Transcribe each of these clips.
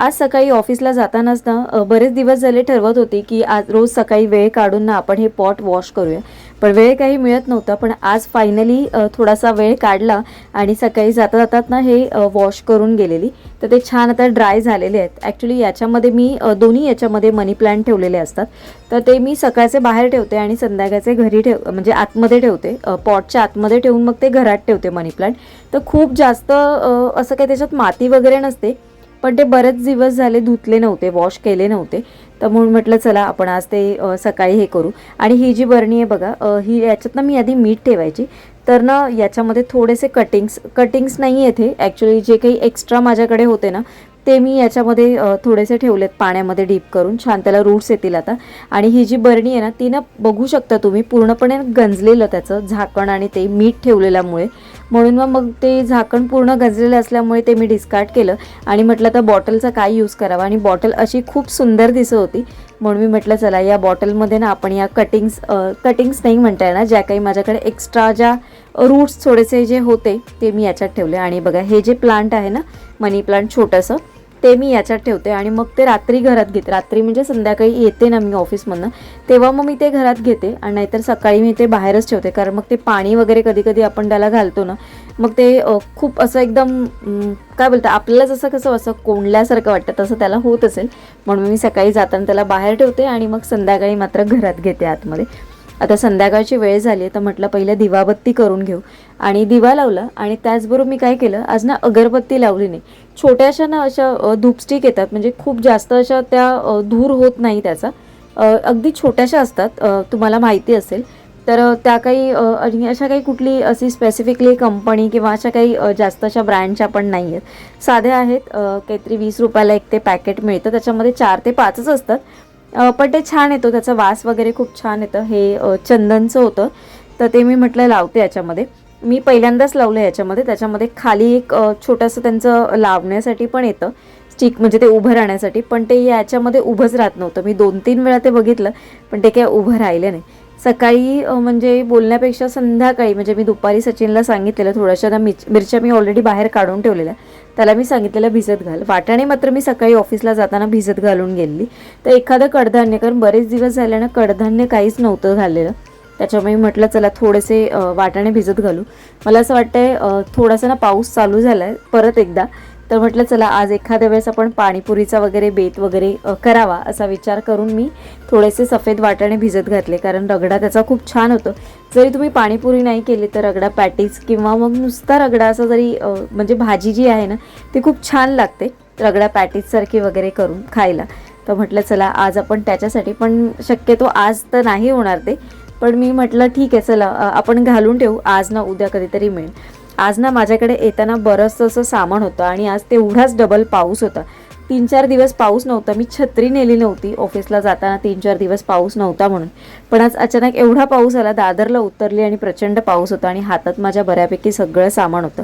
आज सकाळी ऑफिसला जातानाच ना बरेच दिवस झाले ठरवत होते की आज रोज सकाळी वेळ काढून ना आपण हे पॉट वॉश करूया. पण वेळ काही मिळत नव्हता पण आज फायनली थोडासा वेळ काढला आणि सकाळी जाता जातात ना हे वॉश करून गेलेली. तर ते छान आता ड्राय झालेले आहेत. ॲक्च्युली याच्यामध्ये मी दोन्ही याच्यामध्ये मनी प्लांट ठेवलेले असतात. तर ते मी सकाळचे बाहेर ठेवते आणि संध्याकाळचे घरी ठेव म्हणजे आतमध्ये ठेवते. पॉटच्या आतमध्ये ठेवून मग ते घरात ठेवते मनी प्लांट तर खूप जास्त असं काही त्याच्यात माती वगैरे नसते. पण ते बरेच दिवस झाले धुतले नव्हते वॉश केले नव्हते. तर म्हणून म्हटलं चला आपण आज ते सकाळी हे करू. आणि ही जी बरणी आहे बघा ही याच्यातनं मी आधी मीठ ठेवायची. तर ना याच्यामध्ये थोडेसे कटिंग्स कटिंग्स नाही आहेत हे. ॲक्च्युली जे काही एक्स्ट्रा माझ्याकडे होते ना ते मी याच्यामध्ये थोडेसे ठेवलेत पाण्यामध्ये डीप करून. छान त्याला रूट्स येतील आता. आणि ही जी बरणी आहे ना ती ना बघू शकता तुम्ही. पूर्णपणे गंजलेलं त्याचं झाकण आणि ते मीठ ठेवलेल्यामुळे. म्हणून मग मग ते झाकण पूर्ण गंजलेलं असल्यामुळे ते मी डिस्कार्ड केलं. आणि म्हटलं तर बॉटलचा काय यूज करावा? आणि बॉटल अशी खूप सुंदर दिसत होती. म्हणून मी म्हटलं चला या बॉटलमध्ये ना आपण या कटिंग्स कटिंग्स नाही म्हणता येणार ज्या काही माझ्याकडे एक्स्ट्रा ज्या रूट्स थोडेसे जे होते ते मी याच्यात ठेवले. आणि बघा हे जे प्लांट आहे ना मनी प्लांट छोटंसं ते मी याच्यात ठेवते आणि मग ते रात्री घरात घेते. रात्री म्हणजे संध्याकाळी येते ना मी ऑफिसमधनं तेव्हा मग मी ते घरात घेते आणि नाहीतर सकाळी मी ते बाहेरच ठेवते. कारण मग ते पाणी वगैरे कधी कधी आपण त्याला घालतो ना मग ते खूप असं एकदम काय बोलतं आपल्याला जसं कसं असं कोंडल्यासारखं वाटतं तसं त्याला होत असेल. म्हणून मी सकाळी जाताना त्याला बाहेर ठेवते आणि मग संध्याकाळी मात्र घरात घेते आतमध्ये. आता संध्याकाळची वेळ झाली आहे तर म्हटलं पहिलं दिवाबत्ती करून घेऊ. आणि दिवा लावला आणि त्याचबरोबर मी काय केलं आज ना अगरबत्ती लावली नाही. छोट्याशा ना अशा धूपस्टिक येतात म्हणजे खूप जास्त अशा त्या धूर होत नाही त्याचा. अगदी छोट्याशा असतात तुम्हाला माहिती असेल. तर त्या काही आणि अशा काही कुठली अशी स्पेसिफिकली कंपनी किंवा अशा काही जास्त अशा ब्रँडच्या पण नाही आहेत. साध्या आहेत काहीतरी वीस रुपयाला एक ते पॅकेट मिळतं. त्याच्यामध्ये चार ते पाचच असतात. पण ते छान येतो त्याचा वास वगैरे खूप छान येतं. हे चंदनचं होतं. तर ते मी म्हटलं लावते याच्यामध्ये. मी पहिल्यांदाच लावलं याच्यामध्ये. त्याच्यामध्ये खाली एक छोटंसं त्यांचं लावण्यासाठी पण येतं. स्टिक म्हणजे ते उभं राहण्यासाठी. पण ते याच्यामध्ये उभंच राहत नव्हतं. मी दोन तीन वेळा ते बघितलं पण ते काय उभं राहिलं नाही. सकाळी म्हणजे बोलण्यापेक्षा संध्याकाळी म्हणजे मी दुपारी सचिनला सांगितलेलं थोड्याशा ना मिच मिरच्या मी ऑलरेडी बाहेर काढून ठेवलेल्या त्याला मी सांगितलेलं भिजत घाल. वाटाणे मात्र मी सकाळी ऑफिसला जाताना भिजत घालून गेली तर एखादं कडधान्य कारण बरेच दिवस झाले ना कडधान्य काहीच नव्हतं घालेलं त्याच्यामुळे मी म्हटलं चला थोडेसे वाटाणे भिजत घालू. मला असं वाटतंय थोडासा ना पाऊस चालू झाला आहे परत एकदा. तर म्हटलं चला आज एखाद्या वेळेस आपण पाणीपुरीचा वगैरे बेत वगैरे करावा असा विचार करून मी थोडेसे सफेद वाटाणे भिजत घातले कारण रगडा त्याचा खूप छान होतो. जरी तुम्ही पाणीपुरी नाही केली तर रगडा पॅटीज किंवा मग नुसता रगडा असा जरी म्हणजे भाजी जी आहे ना ती खूप छान लागते रगडा पॅटीजसारखी वगैरे करून खायला. तर म्हटलं चला आज आपण त्याच्यासाठी पण शक्यतो आज तर नाही होणार ते पण मी म्हटलं ठीक आहे चला आपण घालून ठेवू आज ना उद्या कधीतरी मिळेल. आज ना माझ्याकडे येताना बरंचसं असं सामान होतं आणि आज तेवढाच डबल पाऊस होता. तीन चार दिवस पाऊस नव्हता. मी छत्री नेली नव्हती. ऑफिसला जाताना तीन चार दिवस पाऊस नव्हता म्हणून. पण आज अचानक एवढा पाऊस आला दादरला उतरली आणि प्रचंड पाऊस होता आणि हातात माझ्या बऱ्यापैकी सगळं सामान होतं.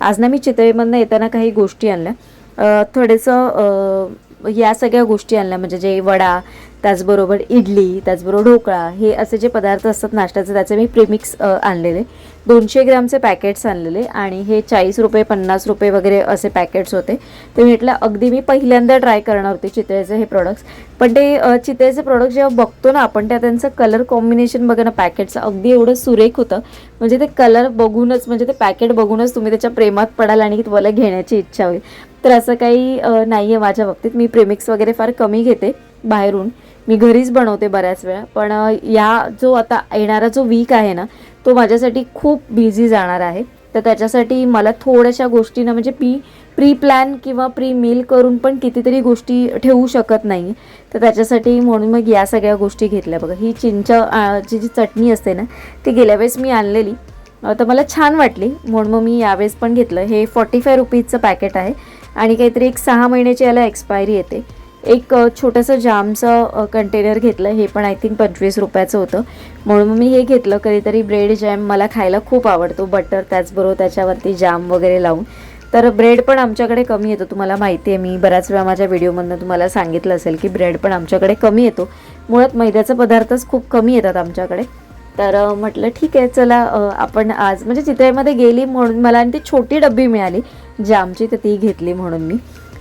आज ना मी चितळीमधनं येताना काही गोष्टी आणल्या. थोडंसं या सगळ्या गोष्टी आणल्या. म्हणजे जे वडा त्याचबरोबर इडली त्याचबरोबर ढोकळा हे असे जे पदार्थ असतात नाश्त्याचे त्याचे मी प्रेमिक्स आणलेले. दोनशे ग्रॅमचे पॅकेट्स आणलेले आणि हे चाळीस रुपये पन्नास रुपये वगैरे असे पॅकेट्स होते. ते म्हटलं अगदी मी पहिल्यांदा ट्राय करणार होते चितळेचे हे प्रोडक्ट्स पण ते चितळेचे प्रोडक्ट जेव्हा बघतो ना आपण त्या त्यांचं कलर कॉम्बिनेशन बघा ना पॅकेटचं अगदी एवढं सुरेख होतं. म्हणजे ते कलर बघूनच म्हणजे ते पॅकेट बघूनच तुम्ही त्याच्या प्रेमात पडाल आणि तुम्हाला घेण्याची इच्छा होईल. तर असं काही नाही आहे माझ्या बाबतीत. मी प्रेमिक्स वगैरे फार कमी घेते बाहेरून. मी घरीच बनवते बऱ्याच वेळा. पण या जो आता येणारा जो वीक आहे ना तो माझ्यासाठी खूप बिझी जाणार आहे. तर त्याच्यासाठी मला थोड्याशा गोष्टींना म्हणजे पी प्री प्लॅन किंवा प्री मील करून पण कितीतरी गोष्टी ठेवू शकत नाही. तर त्याच्यासाठी म्हणून मग या सगळ्या गोष्टी घेतल्या. बघा ही चिंच जी जी चटणी असते ना ती गेल्या वेळेस मी आणलेली. तर मला छान वाटली. म्हणून मग मी यावेळेस पण घेतलं. हे फॉर्टी फाय रुपीजचं पॅकेट आहे. आणि काहीतरी एक सहा महिन्याची याला एक्सपायरी येते. एक छोटंसं जामचं कंटेनर घेतलं हे पण आय थिंक पंचवीस रुपयाचं होतं. म्हणून मी हे घेतलं कधीतरी ब्रेड जॅम मला खायला खूप आवडतो बटर त्याचबरोबर त्याच्यावरती जाम वगैरे लावून. तर ब्रेड पण आमच्याकडे कमी येतो तुम्हाला माहिती आहे मी बऱ्याच वेळा माझ्या व्हिडिओमधनं तुम्हाला सांगितलं असेल की ब्रेड पण आमच्याकडे कमी येतो. मुळात मैद्याचा पदार्थच खूप कमी येतात आमच्याकडे. तर म्हटलं ठीक आहे चला आपण आज म्हणजे चितळेमध्ये गेली म्हणून मला आणि ती छोटी डब्बी मिळाली जामची तर ती घेतली म्हणून मी.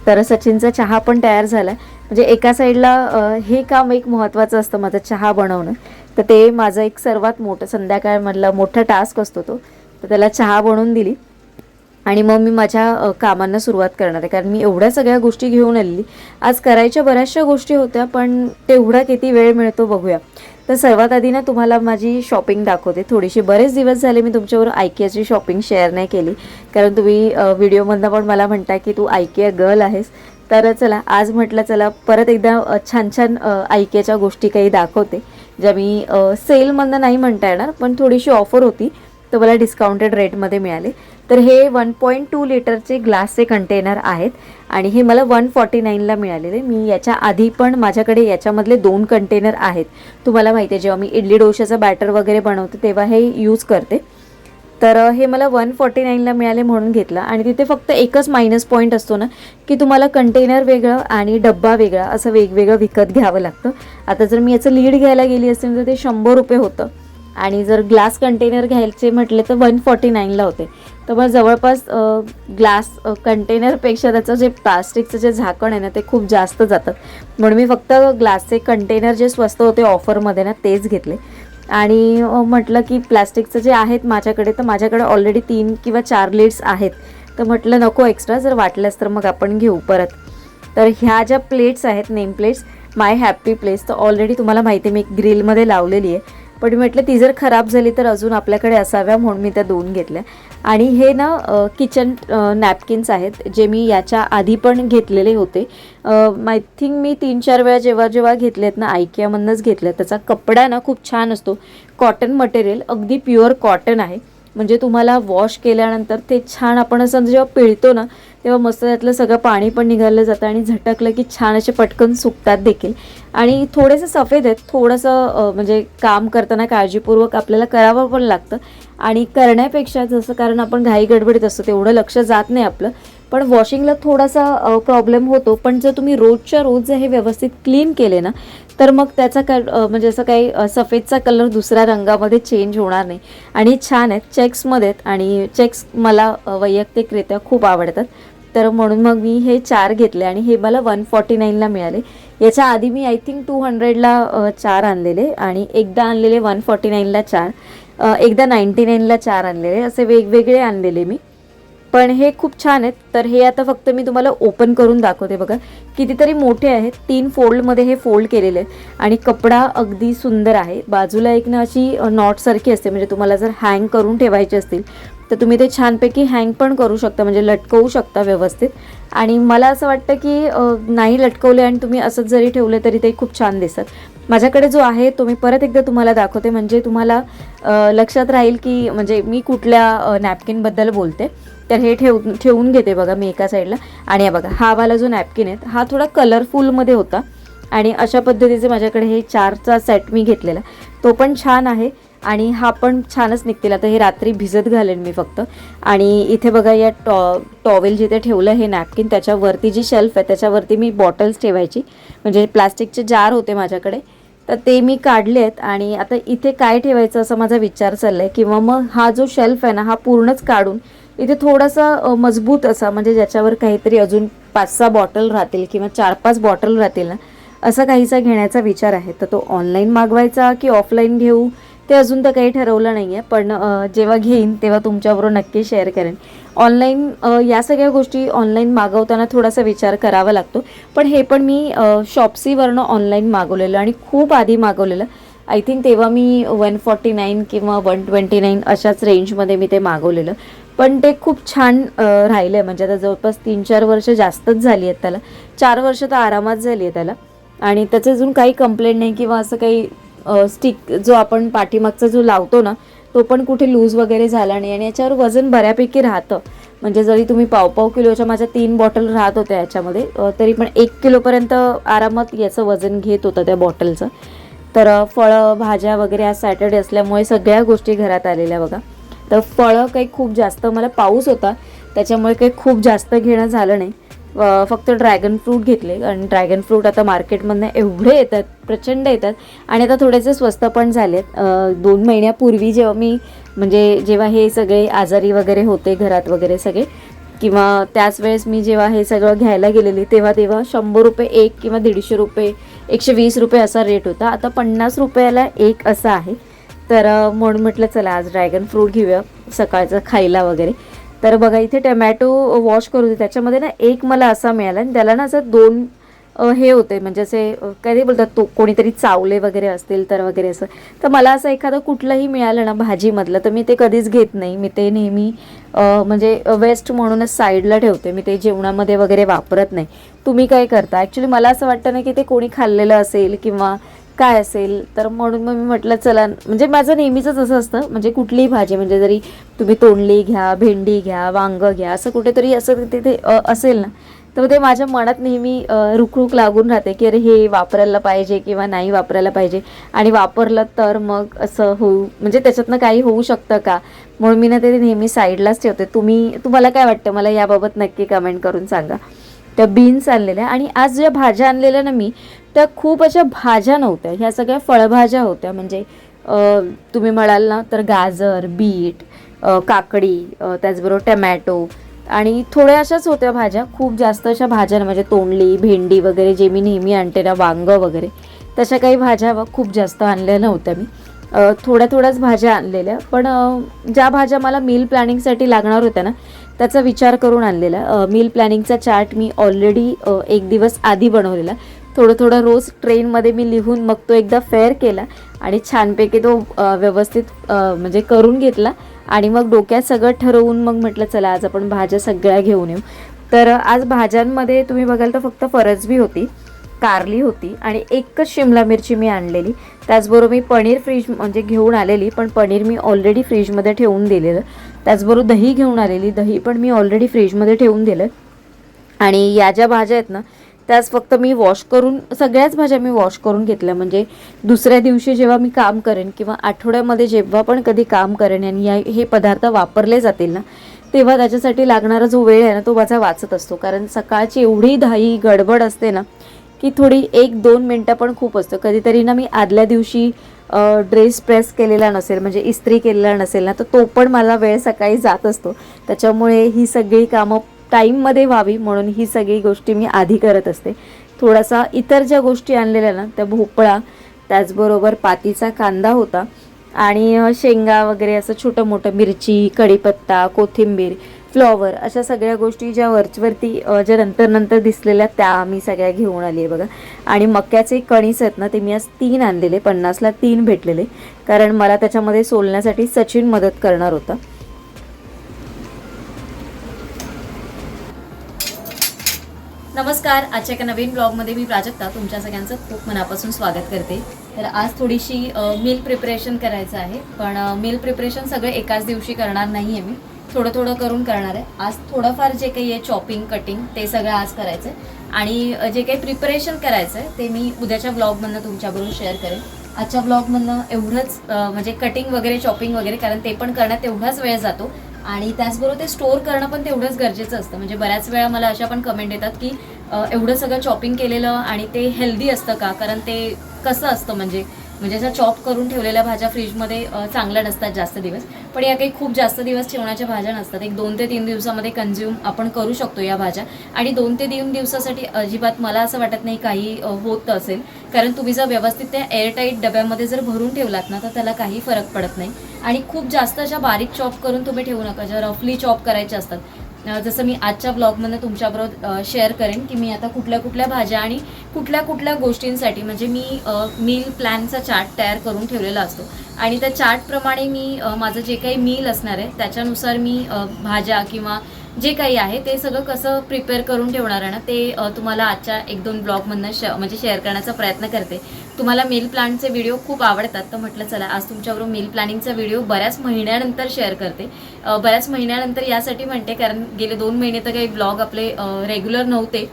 तर सचिनचा चहा पण तयार झाला म्हणजे एका साईडला हे काम एक महत्त्वाचं असतं माझं चहा बनवणं. तर ते माझं एक सर्वात मोठं संध्याकाळमधला मोठा टास्क असतो तो. तर त्याला चहा बनवून दिली. आणि मग मी माझ्या कामांना सुरुवात करणार आहे. कारण मी एवढ्या सगळ्या गोष्टी घेऊन आलेली. आज करायच्या बऱ्याचशा गोष्टी होत्या पण तेवढा किती वेळ मिळतो बघूया. तर सर्वात आधी ना तुम्हाला माझी शॉपिंग दाखवते. थोडीशी बरेच दिवस झाले मी तुमच्यावर आयकियाची शॉपिंग शेअर नाही केली. कारण तुम्ही व्हिडिओमधनं पण मला म्हणता की तू आयकिया गर्ल आहेस. तर चला आज म्हटलं चला परत एकदा छान छान आयकियाच्या गोष्टी काही दाखवते. ज्या मी सेलमधनं नाही म्हणता येणार पण थोडीशी ऑफर होती. तर मला डिस्काउंटेड रेटमध्ये मिळाले. तर हे वन पॉईंट टू लिटरचे ग्लासचे कंटेनर आहेत आणि हे मला वन फॉर्टी नाईनला मिळालेले. मी याच्या आधी पण माझ्याकडे याच्यामधले दोन कंटेनर आहेत. तुम्हाला माहिती आहे जेव्हा मी इडली डोशाचं बॅटर वगैरे बनवते तेव्हा हे यूज करते. तर हे मला वन फॉर्टी नाईनला मिळाले म्हणून घेतलं. आणि तिथे फक्त एकच मायनस पॉईंट असतो ना की तुम्हाला कंटेनर वेगळं आणि डब्बा वेगळा असं वेगवेगळं विकत घ्यावं लागतं. आता जर मी याचं लीड घ्यायला गेली असेल तर ते शंभर रुपये होतं. आणि जर ग्लास कंटेनर घ्यायचे म्हटले तर वन फॉर्टी नाईनला होते. तर मग जवळपास ग्लास कंटेनरपेक्षा त्याचं जे प्लास्टिकचं जे झाकण आहे ना ते खूप जास्त जातात म्हणून मी फक्त ग्लासचे कंटेनर जे स्वस्त होते ऑफरमध्ये ना तेच घेतले. आणि म्हटलं की प्लास्टिकचं जे आहेत माझ्याकडे तर माझ्याकडे ऑलरेडी तीन किंवा चार लिड्स आहेत. तर म्हटलं नको एक्स्ट्रा जर वाटलंच तर मग आपण घेऊ परत. तर ह्या ज्या प्लेट्स आहेत name plates my happy place तर ऑलरेडी तुम्हाला माहिती आहे मी ग्रिलमध्ये लावलेली आहे. पण मी म्हटलं ती जर खराब झाली तर अजून आपल्याकडे असाव्या म्हणून मी त्या दोन घेतल्या. आणि हे ना किचन नॅपकिन्स आहेत जे मी याच्या आधी पण घेतलेले होते. आय थिंक मी तीन चार वेळा जेव्हा जेव्हा घेतलेत ना आयकियामधनंच घेतलं त्याचा कपडा ना खूप छान असतो. कॉटन मटेरियल अगदी प्युअर कॉटन आहे. म्हणजे तुम्हाला वॉश केल्यानंतर ते छान आपण असं जेव्हा पिळतो ना तेव्हा मस्त त्यातलं सगळं पाणी पण निघालं जातं आणि झटकलं की छान असे पटकन सुकतात देखील. आणि थोडेसे सफेद आहेत थोडंसं म्हणजे काम करताना काळजीपूर्वक आपल्याला करावं पण लागतं. आणि करण्यापेक्षा जसं कारण आपण घाई गडबडीत असतो तेवढं लक्ष जात नाही आपलं. पण वॉशिंगला थोडासा प्रॉब्लेम होतो. पण जर तुम्ही रोजच्या रोज जर हे व्यवस्थित क्लीन केले ना तर मग त्याचा काय म्हणजे असं काही सफेदचा कलर दुसऱ्या रंगामध्ये चेंज होणार नाही. आणि छान आहेत चेक्समध्ये आहेत. आणि चेक्स मला वैयक्तिकरित्या खूप आवडतात. तर म्हणून मग मी हे चार घेतले आणि हे मला वन फॉर्टी नाईनला मिळाले. याच्या आधी मी आय थिंक टू हंड्रेडला चार आणलेले आणि एकदा आणलेले वन फॉर्टी नाईनला चार एकदा नाईन्टी नाईनला चार आणलेले. असे वेगवेगळे आणलेले मी. पण हे खूप छान आहेत. तर हे आता फक्त मी तुम्हाला ओपन करून दाखवते बघा. कितीतरी मोठे आहेत. तीन फोल्डमध्ये हे फोल्ड केलेले आहेत. आणि कपडा अगदी सुंदर आहे. बाजूला एक ना अशी नॉटसारखी असते. म्हणजे तुम्हाला जर हँग करून ठेवायचे असतील तर तुम्ही ते छानपैकी हँग पण करू शकता म्हणजे लटकवू शकता व्यवस्थित. आणि मला असं वाटतं की नाही लटकवले आणि तुम्ही असंच जरी ठेवले तरी ते खूप छान दिसतात. माझ्याकडे जो आहे तो मी परत एकदा तुम्हाला दाखवते. म्हणजे तुम्हाला लक्षात राहील की म्हणजे मी कुठल्या नॅपकिनबद्दल बोलते. तर हे ठेव ठेवून घेते बघा मी एका साईडला आणि या बघा हा वाला जो नॅपकिन आहे हा थोडा कलरफुलमध्ये होता. आणि अशा पद्धतीचे माझ्याकडे हे चारचा सेट मी घेतलेला. तो पण छान आहे. आणि हा पण छानच निघतील. आता हे रात्री भिजत घालेन मी फक्त. आणि इथे बघा या टॉ टॉवेल जिथे ठेवलं हे नॅपकिन त्याच्यावरती जी शेल्फ आहे त्याच्यावरती मी बॉटल्स ठेवायची. म्हणजे प्लास्टिकचे जार होते माझ्याकडे. तर ते मी काढले आहेत आणि आता इथे काय ठेवायचं असा माझा विचार चालला आहे किंवा मग हा जो शेल्फ आहे ना हा पूर्णच काढून इथे थोडासा मजबूत असा म्हणजे ज्याच्यावर काहीतरी अजून पाच सहा बॉटल राहतील किंवा चार पाच बॉटल राहतील ना असा काहीसा घेण्याचा विचार आहे. तर तो ऑनलाईन मागवायचा की ऑफलाईन घेऊ? ते अजून तर काही ठरवलं नाही आहे पण जेव्हा घेईन तेव्हा तुमच्याबरोबर नक्की शेअर करेन. ऑनलाईन या सगळ्या गोष्टी ऑनलाईन मागवताना थोडासा विचार करावा लागतो. पण हे पण मी शॉप्सीवरनं ऑनलाईन मागवलेलं आणि खूप आधी मागवलेलं. आय थिंक तेव्हा मी वन फॉर्टी नाईन किंवा वन ट्वेंटी नाईन अशाच रेंजमध्ये मी ते मागवलेलं. पण ते खूप छान राहिलं आहे म्हणजे आता जवळपास तीन चार वर्ष जास्तच झाली आहेत त्याला. चार वर्ष तर आरामात झाली आहे त्याला. आणि त्याचं अजून काही कंप्लेंट नाही किंवा असं काही स्टिक जो आपण पाठीमागचा जो लावतो ना तो पण कुठे लूज वगैरे झाला नाही आणि याच्यावर वजन बऱ्यापैकी राहतं. म्हणजे जरी तुम्ही पाव पाव किलोच्या माझ्या तीन बॉटल राहत होत्या याच्यामध्ये तरी पण एक किलोपर्यंत आरामात याचं वजन घेत होतं त्या बॉटलचं तर फळं भाज्या वगैरे आज सॅटर्डे असल्यामुळे सगळ्या गोष्टी घरात आलेल्या बघा. तर फळं काही खूप जास्त मला पाऊस होता त्याच्यामुळे काही खूप जास्त घेणं झालं नाही. फक्त ड्रॅगन फ्रूट घेतले. आणि ड्रॅगन फ्रूट आता मार्केटमधनं एवढे येतात प्रचंड येतात. आणि आता थोडेसे स्वस्त पण झालेत. दोन महिन्यापूर्वी जेव्हा मी म्हणजे जेव्हा हे सगळे आजारी वगैरे होते घरात वगैरे सगळे किंवा त्याच वेळेस मी जेव्हा हे सगळं घ्यायला गेलेली तेव्हा तेव्हा शंभर रुपये एक किंवा दीडशे रुपये एकशे वीस रुपये असा रेट होता. आता पन्नास रुपयाला एक असा आहे. तर म्हणून म्हटलं चला आज ड्रॅगन फ्रूट घेऊया सकाळचं खायला वगैरे. तर बघा इथे टमॅटो वॉश करू दे. त्याच्यामध्ये ना एक मला असा मिळाला आणि त्याला ना असं दोन हे होते म्हणजे असे अ, काय ते बोलतात तो कोणीतरी चावले वगैरे असतील तर वगैरे असं. तर मला असं एखादं कुठलंही मिळालं ना भाजीमधलं तर मी ते कधीच घेत नाही. मी ते नेहमी म्हणजे वेस्ट म्हणूनच साईडला ठेवते. मी ते जेवणामध्ये वगैरे वापरत नाही. तुम्ही काय करता? ॲक्च्युली मला असं वाटतं ना की ते कोणी खाल्लेलं असेल किंवा काय असेल तर म्हणून मग मी म्हटलं चला. म्हणजे माझं नेहमीचंच असं असतं. म्हणजे कुठलीही भाजी म्हणजे जरी तुम्ही तोंडली घ्या भेंडी घ्या वांग घ्या असं कुठेतरी असं तिथे असेल ना. तर ते माझ्या मनात नेहमी रुखरुख लागून राहते की अरे हे वापरायला पाहिजे किंवा नाही वापरायला पाहिजे. आणि वापरलं तर मग असं होऊ म्हणजे त्याच्यातनं काही होऊ शकतं का? म्हणून मी ना ते नेहमी साईडलाच ठेवते. तुम्ही तुम्हाला काय वाटतं? मला याबाबत नक्की कमेंट करून सांगा. त्या बीन्स आणलेल्या आणि आज ज्या भाज्या आणलेल्या ना मी त्या खूप अशा भाज्या नव्हत्या. ह्या सगळ्या फळभाज्या होत्या. म्हणजे तुम्ही म्हणाल ना तर गाजर बीट काकडी त्याचबरोबर टमॅटो आणि थोड्या अशाच होत्या भाज्या. खूप जास्त अशा भाज्या ना म्हणजे तोंडली भेंडी वगैरे जे मी नेहमी आणते ना वांग वगैरे तशा काही भाज्या खूप जास्त आणल्या नव्हत्या मी. थोड्या थोड्याच भाज्या आणलेल्या पण ज्या भाज्या मला मील प्लॅनिंगसाठी लागणार होत्या ना त्याचा विचार करून आणलेला मील प्लॅनिंगचा चार्ट मी ऑलरेडी एक दिवस आधी बनवलेला. थोडं थोडं रोज ट्रेनमध्ये मी लिहून मग तो एकदा फेअर केला आणि छानपैकी तो व्यवस्थित म्हणजे करून घेतला. आणि मग डोक्यात सगळं ठरवून मग म्हटलं चला आज आपण भाज्या सगळ्या घेऊन येऊ. तर आज भाज्यांमध्ये तुम्ही बघाल तर फक्त फरसबी होती कारली होती आणि एकच शिमला मिरची मी आणलेली. त्याचबरोबर मी पनीर फ्रीज म्हणजे घेऊन आलेली पण पनीर मी ऑलरेडी फ्रीजमध्ये ठेवून दिलेलं. त्याचबरोबर दही घेऊन आलेली दही पण मी ऑलरेडी फ्रीजमध्ये ठेवून दिलं. आणि या ज्या भाज्या आहेत ना त्याच फक्त मी वॉश करून सगळ्याच भाज्या मी वॉश करून घेतल्या. म्हणजे दुसऱ्या दिवशी जेव्हा मी काम करेन किंवा आठवड्यामध्ये जेव्हा पण कधी काम करेन आणि या हे पदार्थ वापरले जातील ना तेव्हा त्याच्यासाठी लागणारा जो वेळ आहे ना तो माझा वाचत असतो. कारण सकाळची एवढी धाई गडबड असते ना की थोडी एक दोन मिनटं पण खूप असतं. कधीतरी ना मी आदल्या दिवशी ड्रेस प्रेस केलेला नसेल म्हणजे इस्त्री केलेला नसेल ना तर तो पण मला वेळ सकाळी जात असतो. त्याच्यामुळे ही सगळी कामं टाईममध्ये व्हावी म्हणून ही सगळी गोष्टी मी आधी करत असते. थोडासा इतर ज्या गोष्टी आणलेल्या ना त्या भोपळा त्याचबरोबर पातीचा कांदा होता आणि शेंगा वगैरे असं छोटं मोठं मिरची कढीपत्ता कोथिंबीर फ्लॉवर अशा सगळ्या गोष्टी ज्या वरचवरती ज्या नंतर नंतर दिसलेल्या त्या मी सगळ्या घेऊन आली आहे बघा. आणि मक्याचे कणीस आहेत ना ते मी आज तीन आणलेले पन्नासला तीन भेटलेले कारण मला त्याच्यामध्ये सोलण्यासाठी सचिन मदत करणार होता. नमस्कार. आजच्या एका नवीन ब्लॉगमध्ये मी प्राजक्ता. तुमच्या सगळ्यांचं खूप मनापासून स्वागत करते. तर आज थोडीशी मील प्रिपरेशन करायचं आहे. पण मील प्रिपरेशन सगळं एकाच दिवशी करणार नाही आहे मी. थोडं थोडं करून करणार आहे. आज थोडंफार जे काही आहे चॉपिंग कटिंग ते सगळं आज करायचं आहे आणि जे काही प्रिपरेशन करायचं आहे ते मी उद्याच्या ब्लॉगमधनं तुमच्याबरोबर शेअर करेन. आजच्या ब्लॉगमधनं एवढंच म्हणजे कटिंग वगैरे चॉपिंग वगैरे कारण ते पण करण्यात तेवढाच वेळ जातो. आणि त्याचबरोबर ते स्टोअर करणं पण तेवढंच गरजेचं असतं. म्हणजे बऱ्याच वेळा मला अशा पण कमेंट येतात की एवढं सगळं चॉपिंग केलेलं आणि ते हेल्दी असतं का? कारण ते कसं असतं? म्हणजे म्हणजे अशा चॉप करून ठेवलेल्या भाज्या फ्रीजमध्ये चांगल्या नसतात जास्त दिवस. पण या काही खूप जास्त दिवस ठेवण्याच्या भाज्या नसतात. एक दोन ते तीन दिवसामध्ये कन्झ्युम आपण करू शकतो या भाज्या. आणि दोन ते तीन दिवसासाठी अजिबात मला असं वाटत नाही काही होत असेल. कारण तुम्ही जर व्यवस्थित त्या एअरटाईट डब्यामध्ये जर भरून ठेवलात ना तर त्याला काही फरक पडत नाही. आणि खूप जास्त अशा बारीक चॉप करून तुम्ही ठेवू नका. ज्या रफली चॉप करायच्या असतात जसं मी आजच्या ब्लॉगमधनं तुमच्याबरोबर शेअर करेन की मी आता कुठल्या कुठल्या भाज्या आणि कुठल्या कुठल्या गोष्टींसाठी म्हणजे मी मील प्लॅनचा चार्ट तयार करून ठेवलेला असतो. आणि त्या चार्टप्रमाणे मी माझं जे काही मील असणार आहे त्याच्यानुसार मी भाज्या किंवा जे काही आहे ते सगळं कसं प्रिपेअर करून ठेवणार आहे ना ते तुम्हाला आजच्या एक दोन ब्लॉगमधनं श म्हणजे शेअर करण्याचा प्रयत्न करते. तुम्हाला मील प्लॅनचे व्हिडिओ खूप आवडतात तर म्हटलं चला आज तुमच्याबरोबर मील प्लॅनिंगचा व्हिडिओ बऱ्याच महिन्यानंतर शेअर करते. बऱ्याच महिन्यानंतर यासाठी म्हणते कारण गेले दोन महिने तर काही ब्लॉग आपले रेग्युलर नव्हते.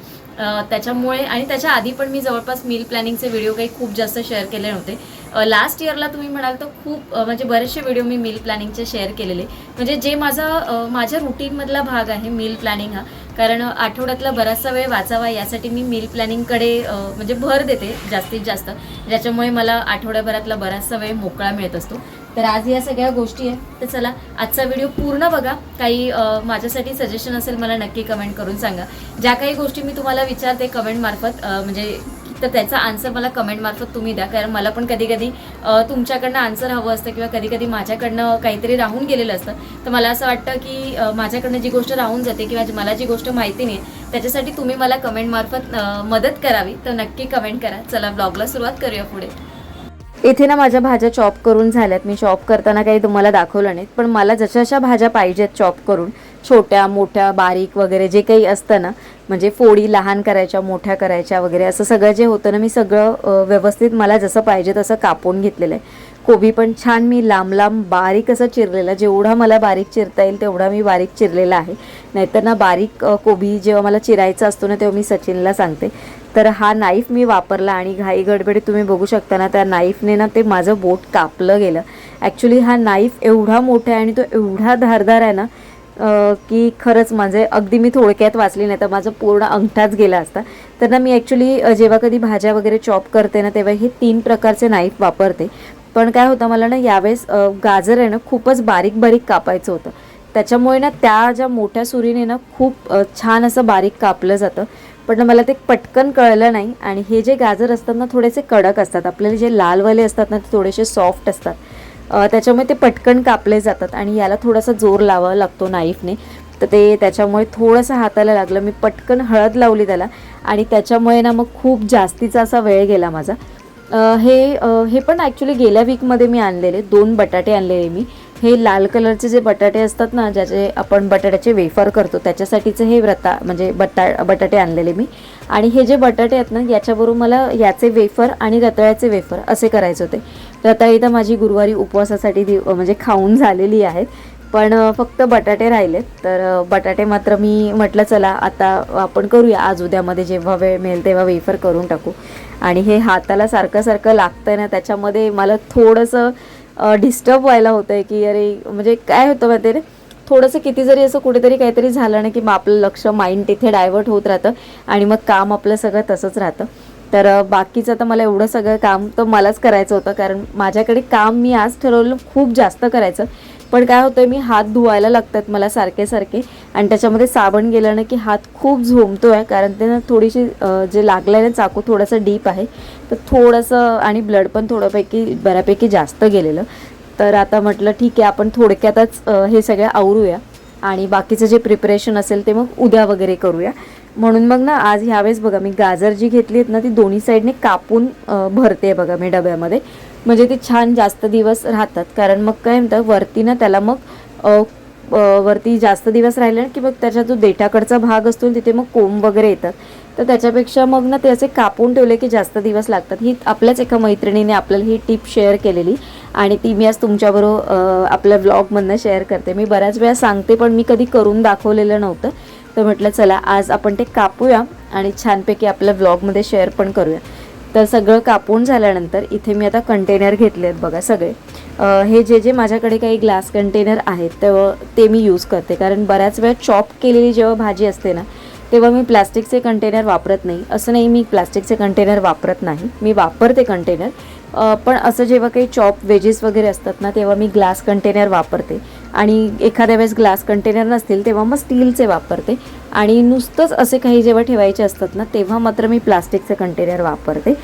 त्याच्यामुळे आणि त्याच्या आधी पण मी जवळपास मील प्लॅनिंगचे व्हिडिओ काही खूप जास्त शेअर केले नव्हते. लास्ट इयरला तुम्ही म्हणाल तर खूप म्हणजे बरेचसे व्हिडिओ मी मील प्लॅनिंगचे शेअर केलेले. म्हणजे जे माझा माझ्या रुटीनमधला भाग आहे मील प्लॅनिंग हा कारण आठवड्यातला बराचसा वेळ वाचावा यासाठी मी मील प्लॅनिंगकडे म्हणजे भर देते जास्तीत जास्त. ज्याच्यामुळे मला आठवड्याभरातला बराचसा वेळ मोकळा मिळत असतो. तर आज या सगळ्या गोष्टी आहेत. तर चला आजचा व्हिडिओ पूर्ण बघा. काही माझ्यासाठी सजेशन असेल मला नक्की कमेंट करून सांगा. ज्या काही गोष्टी मी तुम्हाला विचारते कमेंट मार्फत म्हणजे तर त्याचा आन्सर मला कमेंट मार्फत तुम्ही द्या. कारण मला पण कधी कधी तुमच्याकडनं आन्सर हवं असतं किंवा कधी कधी माझ्याकडनं काहीतरी राहून गेलेलं असतं. तर मला असं वाटतं की माझ्याकडनं जी गोष्ट राहून जाते किंवा मला जी गोष्ट माहिती नाही त्याच्यासाठी तुम्ही मला कमेंट मार्फत मदत करावी. तर नक्की कमेंट करा. चला ब्लॉगला सुरुवात करूया पुढे. इथे ना माझ्या भाज्या चॉप करून झाल्यात. मी चॉप करताना काही तुम्हाला दाखवलं नाही पण मला जशा जशा भाज्या पाहिजेत चॉप करून छोट्या मोठ्या बारीक वगैरे जे काही असतं ना म्हणजे फोडी लहान करायच्या मोठ्या करायच्या वगैरे असं सगळं जे होतं ना मी सगळं व्यवस्थित मला जसं पाहिजे तसं कापून घेतलेलं आहे. कोबी पण छान मी लांब लांब बारीक असं चिरलेलं जेवढा मला बारीक चिरता येईल तेवढा मी बारीक चिरलेला आहे. नाहीतर ना बारीक कोबी जेव्हा मला चिरायचा असतो ना तेव्हा मी सचिनला सांगते. तर हा नाईफ मी वापरला आणि घाई गडबडीत तुम्ही बघू शकता ना त्या नाईफने ना ते माझं बोट कापलं गेलं. ॲक्च्युली हा नाईफ एवढा मोठा आहे आणि तो एवढा धारदार आहे ना की खरंच माझे अगदी मी थोडक्यात वाचली नाही तर माझा पूर्ण अंगठाच गेला असता. तर ना मी ॲक्च्युली जेव्हा कधी भाज्या वगैरे चॉप करते ना तेव्हा हे तीन प्रकारचे नाईफ वापरते. पण काय होतं मला ना यावेळेस गाजर आहे ना खूपच बारीक बारीक कापायचं होतं. त्याच्यामुळे ना त्या ज्या मोठ्या सुरीने ना खूप छान असं बारीक कापलं जातं. पण मला ते पटकन कळलं नाही. आणि हे जे गाजर असतात ना थोडेसे कडक असतात. आपल्याला जे लालवाले असतात ना ते थोडेसे सॉफ्ट असतात. त्याच्यामुळे ते पटकन कापले जातात आणि याला थोडासा जोर लावावा लागतो नाईफने. तर ते त्याच्यामुळे थोडंसं हाताला लागलं. मी पटकन हळद लावली त्याला आणि त्याच्यामुळे ना मग खूप जास्तीचा असा वेळ गेला माझा. हे हे पण ॲक्च्युली गेल्या वीकमध्ये मी आणलेले. दोन बटाटे आणलेले मी. हे लाल कलरचे जे बटाटे असतात ना ज्याचे आपण बटाट्याचे वेफर करतो त्याच्यासाठीचे हे व्रता म्हणजे बटा बटाटे आणलेले मी. आणि हे जे बटाटे आहेत ना याच्याबरोबर मला याचे वेफर आणि रताळ्याचे वेफर असे करायचे होते. रताळी तर माझी गुरुवारी उपवासासाठी दि म्हणजे खाऊन झालेली आहेत. पण फक्त बटाटे राहिलेत. तर बटाटे मात्र मी म्हटलं चला आता आपण करूया. आज उद्यामध्ये जेव्हा वेळ मिळेल तेव्हा वेफर करून टाकू. आणि हे हाताला सारखं सारखं लागतं ना त्याच्यामध्ये मला थोडंसं डिस्टर्ब व्हायला होतं आहे की अरे म्हणजे काय होतं माहिती रे? थोडंसं किती जरी असं कुठेतरी काहीतरी झालं ना की मग आपलं लक्ष माइंड तिथे डायव्हर्ट होत राहतं आणि मग काम आपलं सगळं तसंच राहतं. तर बाकीचं तर मला एवढं सगळं काम तर मलाच करायचं होतं कारण माझ्याकडे काम मी आज ठरवलं खूप जास्त करायचं. पण काय होतं मी हात धुवायला लागतात मला सारखे सारखे. आणि त्याच्यामध्ये साबण गेलं ना की हात खूप झोमतो आहे कारण ते ना थोडीशी जे लागलं आहे ना चाकू थोडंसं डीप आहे. तर थोडंसं आणि ब्लड पण थोडंपैकी बऱ्यापैकी जास्त गेलेलं. तर आता म्हटलं ठीक आहे आपण थोडक्यातच हे सगळं आवरूया. आणि बाकीचं जे प्रिपरेशन असेल ते मग उद्या वगैरे करूया. म्हणून मग ना आज ह्यावेळेस बघा मी गाजर जी घेतली आहेत ना ती दोन्ही साईडने कापून भरते भरते बघा मी डब्यामध्ये. म्हणजे ते छान जास्त दिवस राहतात. कारण मग काय म्हणतं वरती ना त्याला मग वरती जास्त दिवस राहिले की मग त्याचा जो देठाकडचा भाग असतो तिथे मग कोंब वगैरे येतात. तर त्याच्यापेक्षा मग ना ते असे कापून ठेवले की जास्त दिवस लागतात. ही आपल्याच एका मैत्रिणीने आपल्याला ही टिप शेअर केलेली आणि ती मी आज तुमच्याबरोबर आपल्या ब्लॉगमधनं शेअर करते. मी बऱ्याच वेळा सांगते पण मी कधी करून दाखवलेलं नव्हतं. तर म्हटलं चला आज आपण ते कापूया आणि छानपैकी आपल्या ब्लॉगमध्ये शेअर पण करूया. तर सगळं कापून झाल्यानंतर इथे मी आता कंटेनर घेतले आहेत बघा सगळे. हे जे जे माझ्याकडे काही ग्लास कंटेनर आहेत तेव्हा ते मी यूज करते. कारण बऱ्याच वेळा चॉप केलेली जेव्हा भाजी असते ना तेव्हा मी प्लास्टिकचे कंटेनर वापरत नाही. असं नाही मी प्लास्टिकचे कंटेनर वापरत नाही. मी वापरते कंटेनर पण असं जेव्हा काही चॉप वेजेस वगैरे असतात ना तेव्हा मी ग्लास कंटेनर वापरते. आणि एखाद्या वेळेस ग्लास कंटेनर नसतील तेव्हा मग स्टीलचे वापरते. आणि नुसतंच असे काही जेव्हा ठेवायचे असतात ना तेव्हा मात्र मी प्लास्टिकचे कंटेनर वापरते.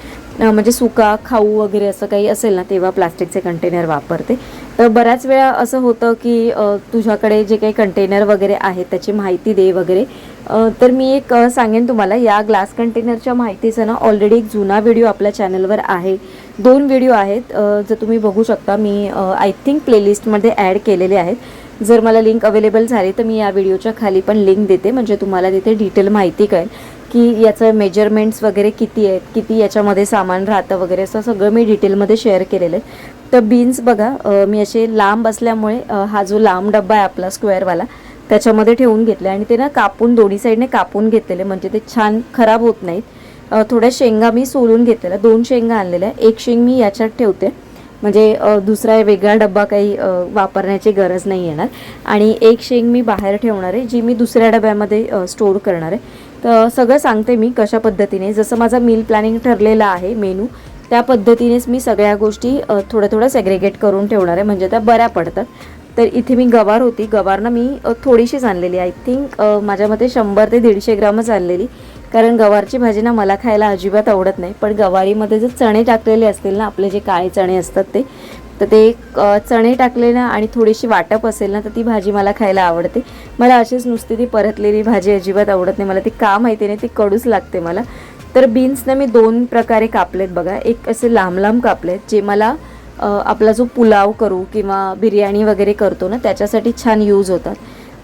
म्हणजे सुका खाऊ वगैरे असं काही असेल ना तेव्हा प्लास्टिकचे कंटेनर वापरते. तर बऱ्याच वेळा असं होतं की तुझ्याकडे जे काही कंटेनर वगैरे आहेत त्याची माहिती दे वगैरे. तर मी एक सांगेन तुम्हाला या ग्लास कंटेनरच्या माहितीचा ना ऑलरेडी एक जुना व्हिडिओ आपल्या चॅनलवर आहे. दोन व्हिडिओ आहेत जर तुम्ही बघू शकता मी आय थिंक प्लेलिस्टमध्ये ॲड केलेले आहेत. जर मला लिंक अवेलेबल झाली तर मी या व्हिडिओच्या खाली पण लिंक देते. म्हणजे तुम्हाला तिथे डिटेल माहिती कळेल. की याचं मेजरमेंट्स वगैरे किती आहेत किती याच्यामध्ये सामान राहतं वगैरे असं सगळं मी डिटेलमध्ये शेअर केलेलं आहे. तर बीन्स बघा मी असे लांब असल्यामुळे हा जो लांब डब्बा आहे आपला स्क्वेअरवाला त्याच्यामध्ये ठेवून घेतले आणि ते ना कापून दोन्ही साईडने कापून घेतलेले म्हणजे ते छान खराब होत नाहीत. थोड्या शेंगा मी सोलून घेतलेल्या दोन शेंगा आणलेल्या एक शेंग मी याच्यात ठेवते. म्हणजे दुसरा वेगळा डब्बा काही वापरण्याची गरज नाही येणार. आणि एक शेंग मी बाहेर ठेवणार आहे जी मी दुसऱ्या डब्यामध्ये स्टोअर करणार आहे. तर सगळं सांगते मी कशा पद्धतीने. जसं माझा मील प्लॅनिंग ठरलेलं आहे मेनू त्या पद्धतीनेच मी सगळ्या गोष्टी थोड्या थोड्या सेग्रेगेट करून ठेवणार आहे. म्हणजे त्या बऱ्या पडतात. तर इथे मी गवार होती. गवारनं मी थोडीशीच आणलेली. आय थिंक माझ्या मते शंभर ते दीडशे ग्रामच आणलेली. कारण गवारची भाजी ना मला खायला अजिबात आवडत नाही. पण गवारीमध्ये जर चणे टाकलेले असतील ना आपले जे काळे चणे असतात ते तर ते चणे टाकले ना आणि थोडीशी वाटप असेल ना तर ती भाजी मला खायला आवडते. मला अशीच नुसती ती परतलेली भाजी अजिबात आवडत नाही. मला ती का माहिती नाही ती कडूच लागते मला. तर बीन्सना मी दोन प्रकारे कापलेत बघा. एक असे लांब लांब कापलेत जे मला आपला जो पुलाव करू किंवा बिर्याणी वगैरे करतो ना त्याच्यासाठी छान यूज होतात.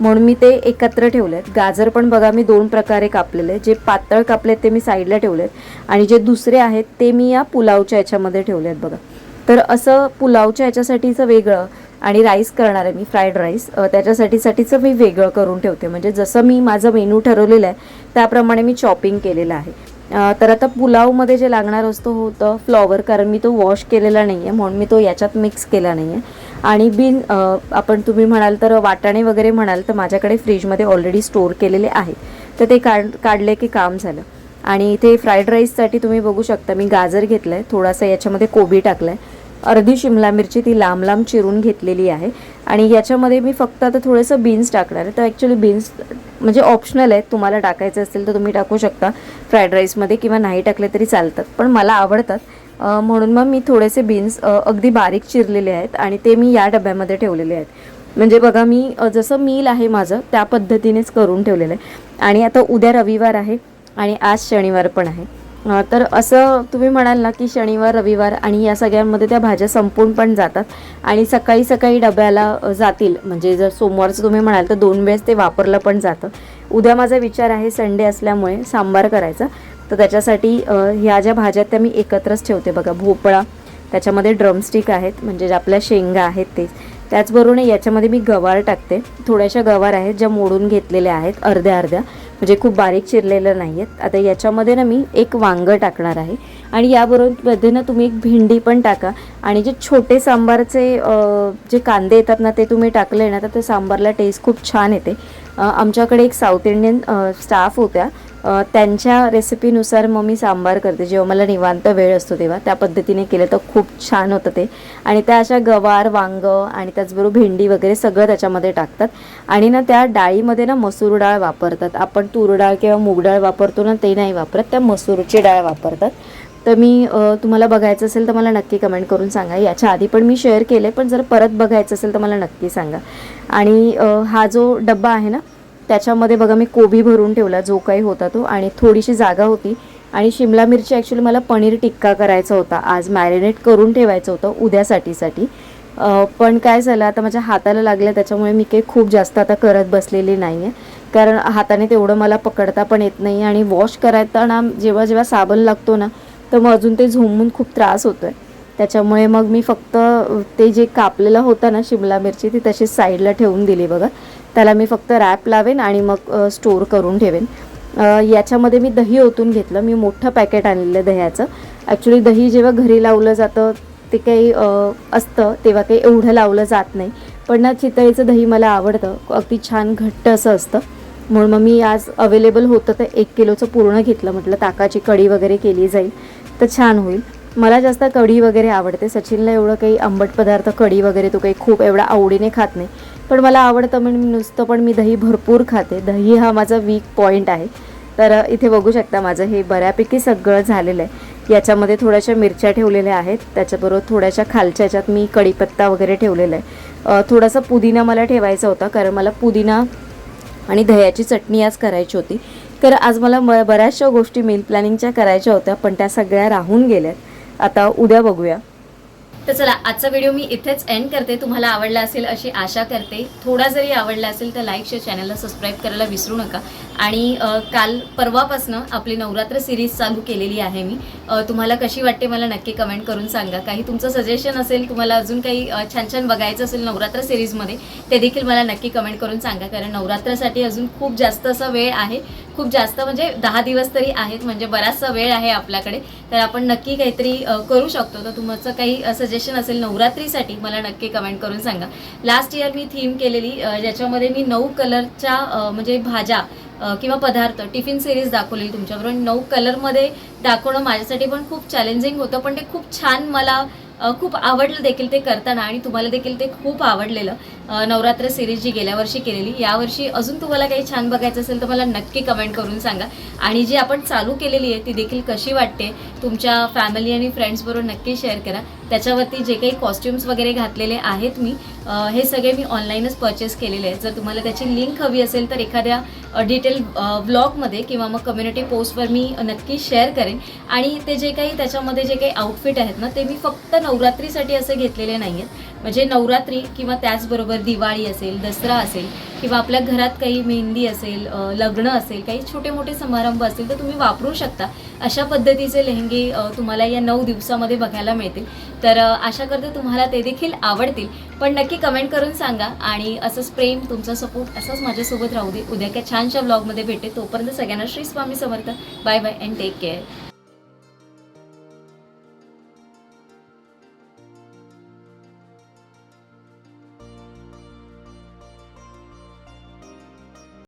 म्हणून मी ते एकत्र ठेवलेत. गाजर पण बघा मी दोन प्रकारे कापलेले. जे पातळ कापलेत ते मी साईडला ठेवलेत. आणि जे दुसरे आहेत ते मी या पुलावच्या याच्यामध्ये ठेवलेत बघा. तर असं पुलावच्या याच्यासाठीचं वेगळं आणि राईस करणार आहे मी फ्राईड राईस त्याच्यासाठीसाठीचं मी वेगळं करून ठेवते. म्हणजे जसं मी माझं मेनू ठरवलेलं आहे त्याप्रमाणे मी चॉपिंग केलेलं आहे. तर आता पुलावमध्ये जे लागणार असतो होतं फ्लॉवर कारण मी तो वॉश केलेला नाही आहे म्हणून मी तो याच्यात मिक्स केला नाही आहे आणि बिन आपण तुम्ही म्हणाल तर वाटाणे वगैरे म्हणाल तर माझ्याकडे फ्रीजमध्ये ऑलरेडी स्टोअर केलेले आहेत तर ते काढ काढले की काम झालं. आणि इथे फ्राईड राईससाठी तुम्ही बघू शकता मी गाजर घेतलं आहे थोडासा याच्यामध्ये कोबी टाकला आहे अर्धी शिमला मिरची ती लांब लांब चिरून घेतलेली आहे. आणि याच्यामध्ये मी फक्त आता थोडंसं बीन्स टाकणार आहे. तर ॲक्च्युली बीन्स म्हणजे ऑप्शनल आहेत. तुम्हाला टाकायचं असेल तर तुम्ही टाकू शकता. फ्राईड राईसमध्ये किंवा नाही टाकले तरी चालतात. पण मला आवडतात. म्हणून मग मी थोडेसे बीन्स अगदी बारीक चिरलेले आहेत आणि ते मी या डब्यामध्ये ठेवलेले आहेत. म्हणजे बघा मी जसं मील आहे माझं त्या पद्धतीनेच करून ठेवलेलं आहे. आणि आता उद्या रविवार आहे आणि आज शनिवार पण आहे. तर असं तुम्ही म्हणाल ना की शनिवार रविवार आणि या सगळ्यांमध्ये त्या भाज्या संपून पण जातात आणि सकाळी सकाळी डब्याला जातील. म्हणजे जर सोमवारचं तुम्ही म्हणाल तर दोन वेळेस ते वापरलं पण जातं. उद्या माझा विचार आहे संडे असल्यामुळे सांबार करायचा. तर त्याच्यासाठी ह्या ज्या भाज्या त्या मी एकत्रच ठेवते. बघा भोपळा त्याच्यामध्ये ड्रमस्टिक आहेत. म्हणजे ज्या आपल्या शेंगा आहेत ते. त्याचबरोबर याच्यामध्ये मी गवार टाकते. थोड्याशा गवार आहेत ज्या मोडून घेतलेल्या आहेत अर्ध्या अर्ध्या. म्हणजे खूप बारीक चिरलेल्या नाही आहेत आता याच्यामध्ये ना मी एक वांगं टाकणार आहे. आणि याबरोबरमध्ये ना तुम्ही एक भेंडी पण टाका. आणि जे छोटे सांबारचे जे कांदे येतात ना ते तुम्ही टाकले ना तर ते सांबारला टेस्ट खूप छान येते. आमच्याकडे एक साऊथ इंडियन स्टाफ होत्या. त्यांच्या रेसिपीनुसार मग मी सांबार करते. जेव्हा मला निवांत वेळ असतो तेव्हा. त्या पद्धतीने केलं तर खूप छान होतं ते. आणि त्या अशा गवार वांग आणि त्याचबरोबर भेंडी वगैरे सगळं त्याच्यामध्ये टाकतात. आणि ना त्या डाळीमध्ये ना मसूर डाळ वापरतात. आपण तूर डाळ किंवा मूग डाळ वापरतो ना ते नाही वापरत. त्या मसूरची डाळ वापरतात. तर मी तुम्हाला बघायचं असेल तर मला नक्की कमेंट करून सांगा. याच्या आधी पण मी शेअर केले पण जर परत बघायचं असेल तर मला नक्की सांगा. आणि हा जो डब्बा आहे ना त्याच्यामध्ये बघा मी कोबी भरून ठेवला जो काही होता तो. आणि थोडीशी जागा होती. आणि शिमला मिरची ॲक्च्युली मला पनीर टिक्का करायचा होता. आज मॅरिनेट करून ठेवायचं होतं उद्यासाठीसाठी. पण काय झालं आता माझ्या हाताला लागलं त्याच्यामुळे मी काही खूप जास्त आता करत बसलेली नाही आहे कारण हाताने तेवढं मला पकडता पण येत नाही. आणि वॉश करायताना जेव्हा जेव्हा साबण लागतो ना तर मग अजून ते झोमून खूप त्रास होतो आहे त्याच्यामुळे मग मी फक्त ते जे कापलेलं होतं ना शिमला मिरची ती तशीच साईडला ठेवून दिली बघा. त्याला मी फक्त रॅप लावेन आणि मग स्टोअर करून ठेवेन. याच्यामध्ये मी दही ओतून घेतलं. मी मोठं पॅकेट आणलेलं दह्याचं. ॲक्च्युली दही जेव्हा घरी लावलं जातं ते काही असतं. तेव्हा काही एवढं लावलं जात नाही. पण ना चितळीचं दही मला आवडतं. अगदी छान घट्ट असं असतं. म्हणून मग मी आज अवेलेबल होतं तर एक किलोचं पूर्ण घेतलं. म्हटलं ताकाची कढी वगैरे केली जाईल तर छान होईल. मला जास्त कढी वगैरे आवडते. सचिनला एवढं काही आंबट पदार्थ कढी वगैरे तो काही खूप एवढा आवडीने खात नाही. पण मला आवडतं म्हणून नुसतं पण मी दही भरपूर खाते. दही हा माझा वीक पॉईंट आहे. तर इथे बघू शकता माझं हे बऱ्यापैकी सगळं झालेलं आहे. याच्यामध्ये थोड्याशा मिरच्या ठेवलेल्या आहेत. त्याच्याबरोबर थोड्याशा खालच्या याच्यात मी कढीपत्ता वगैरे ठेवलेला आहे. थोडासा पुदिना मला ठेवायचा होता कारण मला पुदिना आणि दह्याची चटणी आज करायची होती. तर आज मला म बऱ्याचशा गोष्टी मेल प्लॅनिंगच्या करायच्या होत्या पण त्या सगळ्या राहून गेल्यात. आता उद्या बघूया. तर चला आजचा व्हिडिओ मी इथेच एंड करते. तुम्हाला आवडला असेल अशी आशा करते. थोडा जरी आवडला असेल तर लाईक शेअर चॅनलला सबस्क्राईब करायला विसरू नका. आणि काल परवापासनं आपली नवरात्र सिरीज चालू केलेली आहे मी. तुम्हाला कशी वाटते मला नक्की कमेंट करून सांगा. काही तुमचं सजेशन असेल तुम्हाला अजून काही छान छान बघायचं असेल नवरात्र सिरीजमध्ये ते देखील मला नक्की कमेंट करून सांगा. कारण नवरात्रासाठी अजून खूप जास्त असा वेळ आहे. खूप जास्त म्हणजे दहा दिवस तरी आहेत म्हणजे बराचसा वेळ आहे आपल्याकडे. तर आपण नक्की काहीतरी करू शकतो. तर तुमचं काही सजेशन असेल नवरात्रीसाठी मला नक्की कमेंट करून सांगा. लास्ट इयर मी थीम केलेली ज्याच्यामध्ये मी नऊ कलरच्या म्हणजे भाज्या किंवा पदार्थ टिफिन सिरीज दाखवलेली तुमच्याबरोबर. नऊ कलरमध्ये दाखवणं माझ्यासाठी पण खूप चॅलेंजिंग होतं पण ते खूप छान मला खूप आवडलं देखील ते करताना आणि तुम्हाला देखील ते खूप आवडलेलं नवरात्र सिरीज जी गेल्या वर्षी केलेली यावर्षी अजून तुम्हाला काही छान बघायचं असेल तर मला नक्की कमेंट करून सांगा. आणि जी आपण चालू केलेली आहे ती देखील कशी वाटते तुमच्या फॅमिली आणि फ्रेंड्सबरोबर नक्की शेअर करा. त्याच्यावरती जे काही कॉस्ट्युम्स वगैरे घातलेले आहेत मी हे सगळे मी ऑनलाईनच परचेस केलेले आहेत. जर तुम्हाला त्याची लिंक हवी असेल तर एखाद्या डिटेल ब्लॉगमध्ये किंवा मग कम्युनिटी पोस्टवर मी नक्की शेअर करेन. आणि ते जे काही त्याच्यामध्ये जे काही आउटफिट आहेत ना ते मी फक्त नवरात्रीसाठी असे घेतलेले नाही आहेत म्हणजे नवरात्री किंवा त्याचबरोबर दिवाळी असेल दसरा असेल किंवा आपल्या घरात काही मेहंदी असेल लग्न असेल काही छोटे मोठे समारंभ असतील तर तुम्ही वापरू शकता. अशा पद्धतीचे लेहंगे तुम्हाला या नऊ दिवसामध्ये बघायला मिळतील. तर आशा करते तुम्हाला ते देखील आवडतील. पण नक्की कमेंट करून सांगा आणि असंच प्रेम तुमचा सपोर्ट असंच माझ्यासोबत राहू दे. उद्या काय छानशा ब्लॉगमध्ये भेटे तोपर्यंत सगळ्यांना Shri Swami Samarth. Bye bye and take care